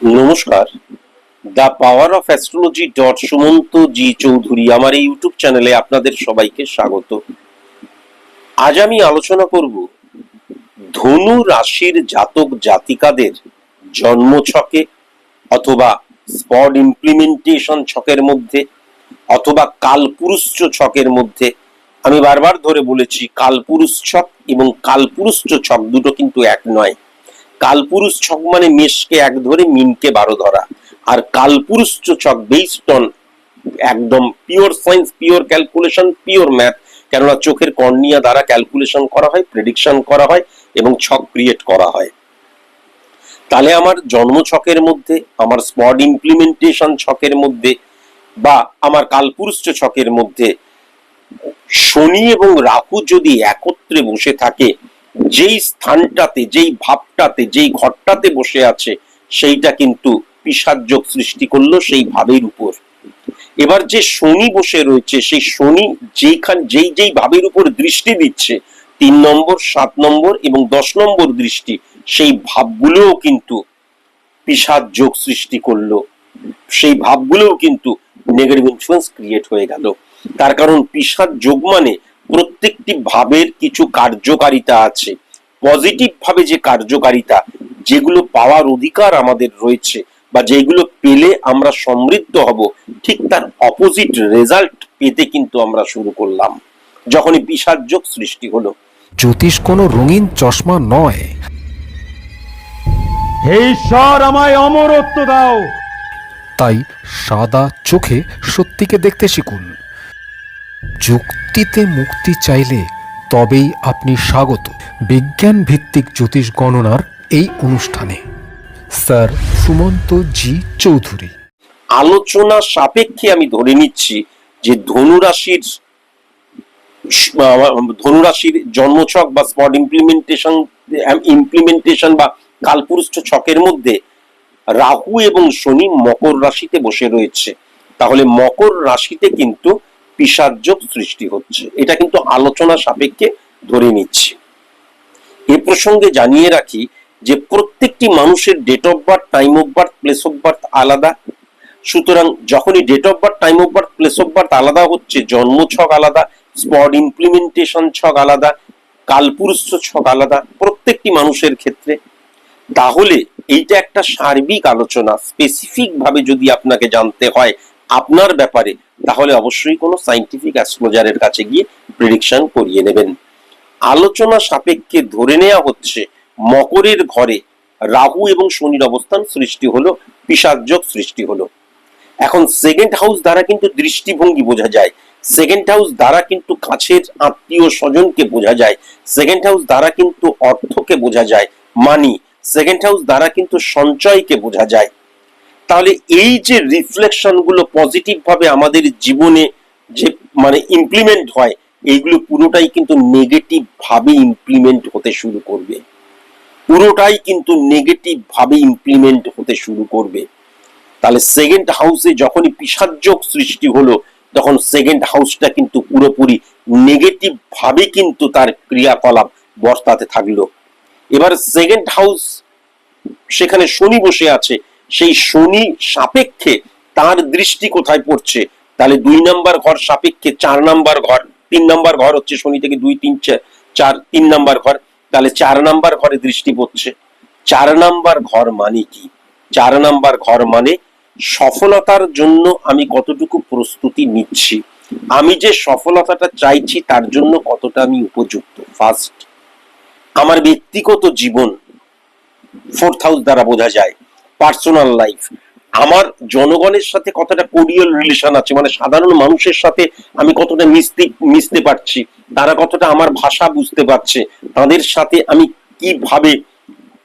নমস্কার। The power of astrology dot Sumanta G Chowdhury আমার এই ইউটিউব চ্যানেলে আপনাদের সবাইকে স্বাগত। আজ আমি আলোচনা করব ধনু রাশির জাতক জাতিকাদের জন্ম ছকে অথবা স্পট ইমপ্লিমেন্টেশন ছকের মধ্যে অথবা কালপুরুষ ছকের মধ্যে। আমি বারবার ধরে বলেছি কালপুরুষ ছক এবং কালপুরুষ ছক দুটো কিন্তু এক নয়। কালপুরুষ ছক মানে মেষকে এক ধরে, মিনকে বারো ধরা। আর কালপুরুষ ছক বেসড অন একদম pure science pure calculation pure math কেননা চোখের কর্নিয়া দ্বারা ক্যালকুলেশন করা হয় প্রেডিকশন করা হয় এবং ছক ক্রিয়েট করা হয়। তাহলে আমার জন্ম ছকের মধ্যে, আমার স্পট ইমপ্লিমেন্টেশন ছকের মধ্যে বা আমার কালপুরুষ ছকের মধ্যে শনি এবং রাহু যদি একত্রে বসে থাকে যেই স্থানটাতে, যেই ভাবটাতে, যেই ঘরটাতে বসে আছে, সেইটা কিন্তু পিসার যোগ সৃষ্টি করল সেই ভাবের উপর। এবার যে শনি বসে রয়েছে, সেই শনি যেইখান যেই যেই ভাবের উপর দৃষ্টি দিচ্ছে, তিন নম্বর, সাত নম্বর এবং দশ নম্বর দৃষ্টি, সেই ভাবগুলোও কিন্তু পিসার যোগ সৃষ্টি করল। সেই ভাবগুলোও কিন্তু নেগেটিভ ইনফ্লুয়েন্স ক্রিয়েট হয়ে গেল। তার কারণ পিসার যোগ মানে প্রত্যেকটি ভাবের কিছু কার্যকারিতা আছে। পজিটিভ ভাবে যে কার্যকারিতা যেগুলো পাওয়ার অধিকার আমাদের রয়েছে বা যেগুলো পেলে আমরা সমৃদ্ধ হব ঠিক তার অপোজিট রেজাল্ট পেতে কিন্তু আমরা শুরু করলাম। যখনই যোগ সৃষ্টি হলো। জ্যোতিষ কোনো রঙিন চশমা নয়। হে ঈশ্বর আমায় অমরত্ব দাও। তাই সাদা চোখে সত্যিকে দেখতে শিখুন। যুক্তিতে মুক্তি চাইলে তবেই আপনি স্বাগত। বিজ্ঞান ভিত্তিক জ্যোতিষ গণনার এই অনুষ্ঠানে স্যার সুমন্ত জি চৌধুরী। আলোচনা সাপেক্ষে আমি ধরে নিচ্ছি যে ধনুরাশির ধনুরাশির জন্মছক বা স্পট ইমপ্লিমেন্টেশন ইমপ্লিমেন্টেশন বা কালপুরুষ ছকের মধ্যে রাহু এবং শনি মকর রাশিতে বসে রয়েছে। তাহলে মকর রাশিতে কিন্তু পিসার্যোগ সৃষ্টি হচ্ছে। এটা কিন্তু আলোচনা সাপেক্ষে ধরে নিচ্ছি। এ প্রসঙ্গে জানিয়ে রাখি যে প্রত্যেকটি মানুষের date of birth time of birth place of birth আলাদা। সুতরাং যখনই date of birth time of birth place of birth আলাদা হচ্ছে, জন্ম ছক আলাদা স্পট ইমপ্লিমেন্টেশন ছক আলাদা, কালপুরুষ ছক আলাদা প্রত্যেকটি মানুষের ক্ষেত্রে। তাহলে এইটা একটা সার্বিক আলোচনা স্পেসিফিক ভাবে যদি আপনাকে জানতে হয় আপনার ব্যাপারে, তাহলে অবশ্যই কোনো সাইন্টিফিক অ্যাস্ট্রোলজারের কাছে গিয়ে প্রেডিকশন করিয়ে নেবেন। আলোচনা সাপেক্ষে ধরে নেওয়া হচ্ছে, মকরের ঘরে রাহু এবং শনির অবস্থান সৃষ্টি হলো পিসার্যক সৃষ্টি হলো। এখন সেকেন্ড হাউস দ্বারা কিন্তু দৃষ্টিভঙ্গি বোঝা যায়। সেকেন্ড হাউস দ্বারা কিন্তু কাছের আত্মীয় স্বজনকে বোঝা যায়। সেকেন্ড হাউস দ্বারা কিন্তু অর্থকে বোঝা যায় মানি সেকেন্ড হাউস দ্বারা কিন্তু সঞ্চয়কে বোঝা যায়। তাহলে এই যে রিফ্লেকশনগুলো পজিটিভ ভাবে আমাদের জীবনে যে মানে ইমপ্লিমেন্ট হয়, এইগুলো পুরোটাই কিন্তু নেগেটিভ ভাবে ইমপ্লিমেন্ট হতে শুরু করবে। পুরোটাই কিন্তু নেগেটিভ ভাবে ইমপ্লিমেন্ট হতে শুরু করবে। তাহলে সেকেন্ড হাউসে যখনই পিসার্যোগ সৃষ্টি হলো, তখন সেকেন্ড হাউসটা কিন্তু পুরোপুরি নেগেটিভ ভাবে কিন্তু তার ক্রিয়াকলাপ বর্তাতে থাকল। এবার সেকেন্ড হাউস সেখানে শনি বসে আছে সেই শনি সাপেক্ষে তার দৃষ্টি কোথায় পড়ছে? তাহলে দুই নাম্বার ঘর সাপেক্ষে চার নাম্বার ঘর, তিন নাম্বার ঘর হচ্ছে শনি থেকে দুই, তিন, চার তিন নাম্বার ঘর। তাহলে চার নাম্বার ঘরে দৃষ্টি পড়ছে। চার নাম্বার ঘর মানে কি? চার নাম্বার ঘর মানে সফলতার জন্য আমি কতটুকু প্রস্তুতি নিচ্ছি। আমি যে সফলতাটা চাইছি তার জন্য কতটা আমি উপযুক্ত? ফার্স্ট আমার ব্যক্তিগত জীবন ফোর্থ হাউস দ্বারা বোঝা যায়। পার্সোনাল লাইফ আমার জনগণের সাথে কতটা কোরিয়াল রিলেশন আছে মানে সাধারণ মানুষের সাথে আমি কতটা মিশতে মিশতে পারছি, তারা কতটা আমার ভাষা বুঝতে পারছে, তাদের সাথে আমি কীভাবে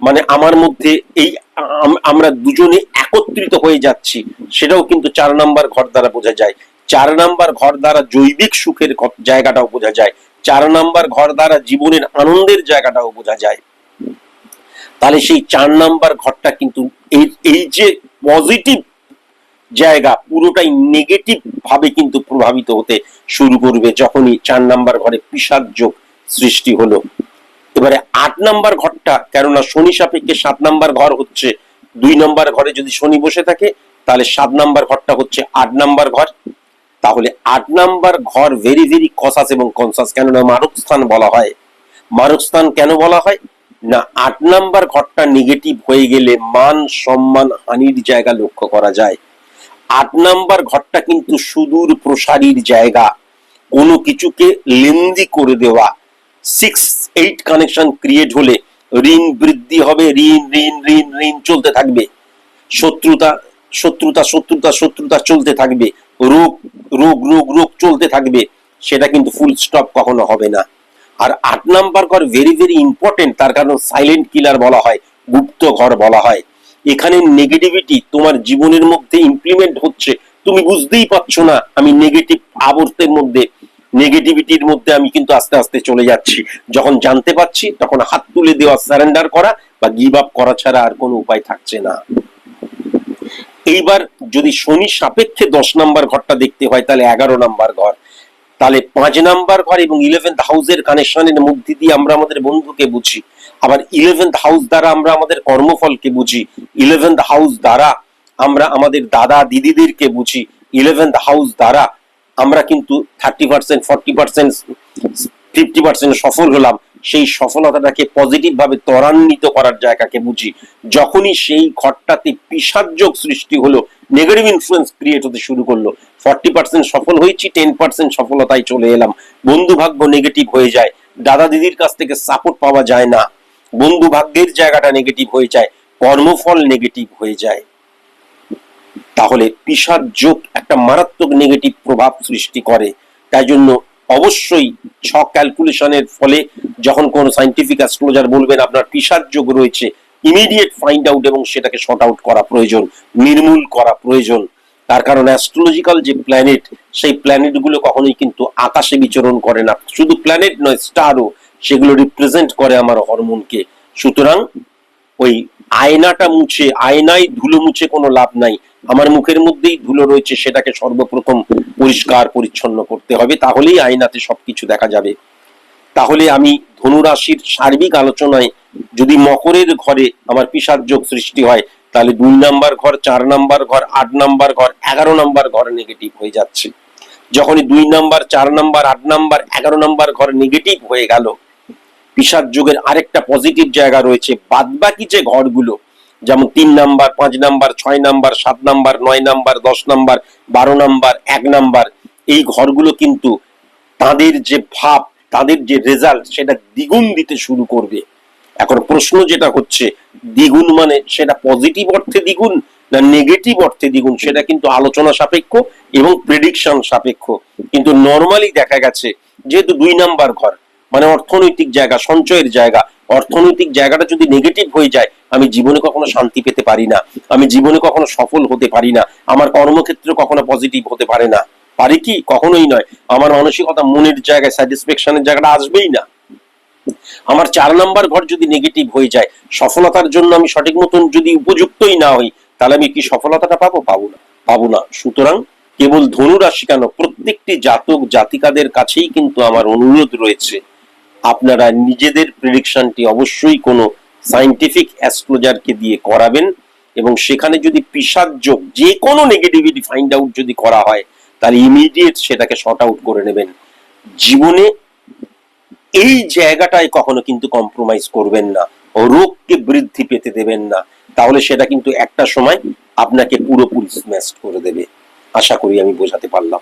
মানে আমার মধ্যে এই আম- আমরা দুজনে একত্রিত হয়ে যাচ্ছি, সেটাও কিন্তু চার নাম্বার ঘর দ্বারা বোঝা যায়। চার নাম্বার ঘর দ্বারা জৈবিক সুখের জায়গাটাও বোঝা যায়। চার নাম্বার ঘর দ্বারা জীবনের আনন্দের জায়গাটাও বোঝা যায়। তাহলে সেই চার নাম্বার ঘরটা কিন্তু এই এই যে পজিটিভ জায়গা পুরোটাই নেগেটিভ ভাবে কিন্তু প্রভাবিত হতে শুরু করবে যখনই চার নাম্বার ঘরে পিসার যোগ সৃষ্টি হলো। এবারে আট নাম্বার ঘরটা, কেননা শনি সাপেক্ষে সাত নাম্বার ঘর হচ্ছে, দুই নম্বর ঘরে যদি শনি বসে থাকে, তাহলে সাত নাম্বার ঘরটা হচ্ছে আট নাম্বার ঘর। তাহলে আট নাম্বার ঘর ভেরি ভেরি কসাস এবং কনসাস কেননা মারক স্থান বলা হয়। মারক স্থান কেন বলা হয়? না, আট নাম্বার ঘরটা নেগেটিভ হয়ে গেলে মান, সম্মান, হানির জায়গা লক্ষ্য করা যায়। আট নাম্বার ঘরটা কিন্তু সুদূর প্রসারীর জায়গা। কোনো কিছুকে লেন্দি করে দেওয়া। সিক্স এইট কানেকশন ক্রিয়েট হলে ঋণ বৃদ্ধি হবে, ঋণ ঋণ ঋণ ঋণ চলতে থাকবে। শত্রুতা শত্রুতা শত্রুতা শত্রুতা চলতে থাকবে। রোগ রোগ রোগ রোগ চলতে থাকবে। সেটা কিন্তু ফুল স্টপ কখনো হবে না। আর আট নাম্বার ঘর ভেরি ভেরি ইম্পর্টেন্ট তার কারণ সাইলেন্ট কিলার বলা হয়, গুপ্ত ঘর বলা হয়। এখানে নেগেটিভিটি তোমার জীবনের মধ্যে ইমপ্লিমেন্ট হচ্ছে, তুমি বুঝতেই পারছ না, আমি নেগেটিভ আবর্তের মধ্যে নেগেটিভিটির মধ্যে আমি কিন্তু আস্তে আস্তে চলে যাচ্ছি। যখন জানতে পারছি, তখন হাত তুলে দেওয়া সারেন্ডার করা বা গিভ আপ করা ছাড়া আর কোনো উপায় থাকছে না। এইবার যদি শনি সাপেক্ষে দশ নাম্বার ঘরটা দেখতে হয়, তাহলে এগারো নাম্বার ঘর। তাহলে পাঁচ নাম্বার ঘর এবং ইলেভেন্থ হাউসের কানেকশনের মধ্যে দিয়ে আমরা আমাদের বন্ধুকে বুঝি। আবার ইলেভেন্থ হাউস দ্বারা আমরা আমাদের কর্মফলকে বুঝি। ইলেভেন্থ হাউস দ্বারা আমরা আমাদের দাদা দিদিদেরকে বুঝি। ইলেভেন্থ হাউস দ্বারা আমরা কিন্তু thirty percent forty percent fifty percent সফল হলাম। সেই সফলতাটাকে পজিটিভ ভাবে ত্বরান্বিত করার জায়গাকে বুঝি। যখনই সেই ঘরটাতে পিসাযোগ সৃষ্টি হলো নেগেটিভ ইনফ্লুয়েন্স ক্রিয়েট হতে শুরু করল ফর্টি পার্সেন্ট সফল হয়েছি টেন পার্সেন্ট সফলতায় চলে এলাম। বন্ধু ভাগ্য নেগেটিভ হয়ে যায়, দাদা দিদির কাছ থেকে সাপোর্ট পাওয়া যায় না। বন্ধু ভাগ্যের জায়গাটা নেগেটিভ হয়ে যায়, কর্মফল নেগেটিভ হয়ে যায়। তাহলে পিসার যোগ একটা মারাত্মক নেগেটিভ প্রভাব সৃষ্টি করে। তাই জন্য অবশ্যই ছক ক্যালকুলেশনের ফলে যখন কোন সাইন্টিফিক অ্যাস্ট্রোলজার বলবেন, আপনার পিসার যোগ রয়েছে ইমিডিয়েট ফাইন্ড আউট এবং সেটাকে শর্ট আউট করা প্রয়োজন, নির্মূল করা প্রয়োজন। তার কারণ অ্যাস্ট্রোলজিক্যাল যে প্ল্যানেট সেই প্ল্যানেটগুলো কখনোই কিন্তু আকাশে বিচরণ করে না। শুধু প্ল্যানেট নয় স্টারও সেগুলো রিপ্রেজেন্ট করে আমার হরমোনকে। সুতরাং ওই আয়নাটা মুছে, আয়নায় ধুলো মুছে কোনো লাভ নাই। আমার মুখের মধ্যেই ধুলো রয়েছে, সেটাকে সর্বপ্রথম পরিষ্কার, পরিচ্ছন্ন করতে হবে, তাহলেই আয়নাতে সবকিছু দেখা যাবে। তাহলে আমি ধনুরাশির সার্বিক আলোচনায় যদি মকরের ঘরে আমার পিসার যোগ সৃষ্টি হয়, তাহলে দুই নাম্বার ঘর, চার নাম্বার ঘর, আট নাম্বার ঘর, এগারো নাম্বার ঘর নেগেটিভ হয়ে যাচ্ছে। যখনই দুই নাম্বার, চার নাম্বার, আট নাম্বার, এগারো নাম্বার ঘর নেগেটিভ হয়ে গেল, পিসার যোগের আরেকটা পজিটিভ জায়গা রয়েছে, বাদবাকি যে ঘরগুলো যেমন তিন নাম্বার, পাঁচ নাম্বার, ছয় নাম্বার, সাত নাম্বার, নয় নাম্বার, দশ নাম্বার, বারো নাম্বার, এক নাম্বার, এই ঘরগুলো কিন্তু তাদের যে ভাব, তাদের যে রেজাল্ট সেটা দ্বিগুণ দিতে শুরু করবে। এখন প্রশ্ন যেটা হচ্ছে, দ্বিগুণ মানে সেটা পজিটিভ অর্থে দ্বিগুণ না নেগেটিভ অর্থে দ্বিগুণ, সেটা কিন্তু আলোচনা সাপেক্ষ এবং প্রেডিকশন সাপেক্ষ। কিন্তু নর্মালি দেখা গেছে, যেহেতু দুই নাম্বার ঘর মানে অর্থনৈতিক জায়গা, সঞ্চয়ের জায়গা, অর্থনৈতিক জায়গাটা যদি নেগেটিভ হয়ে যায় আমি জীবনে কখনো শান্তি পেতে পারি না। আমি জীবনে কখনো সফল হতে পারি না। আমার কর্মক্ষেত্র কখনো পজিটিভ হতে পারে না। পারি কি? কখনোই নয়। আমার মানসিকতা মনের জায়গায় স্যাটিসফ্যাকশনের জায়গাটা আসবেই না। আমার চার নাম্বার ঘর যদি নেগেটিভ হয়ে যায়, সফলতার জন্য আমি সঠিক মতন যদি উপযুক্তই না হই, তাহলে আমি কি সফলতাটা পাবো? পাবো না। পাবো না। সুতরাং কেবল ধনুরাশি কেন? প্রত্যেকটি জাতক, জাতিকাদের কাছেই কিন্তু আমার অনুরোধ রয়েছে। আপনারা নিজেদের প্রেডিকশনটি অবশ্যই কোনো সাইন্টিফিক অ্যাস্ট্রোলজারকে দিয়ে করাবেন এবং সেখানে যদি পিসার যোগ যে কোনো নেগেটিভিটি ফাইন্ড আউট যদি করা হয়, তাহলে ইমিডিয়েট সেটাকে শর্ট আউট করে নেবেন। জীবনে এই জায়গাটায় কখনো কিন্তু কম্প্রোমাইজ করবেন না, রোগকে বৃদ্ধি পেতে দেবেন না। তাহলে সেটা কিন্তু একটা সময় আপনাকে পুরোপুরি স্ম্যাশ করে দেবে। আশা করি আমি বোঝাতে পারলাম।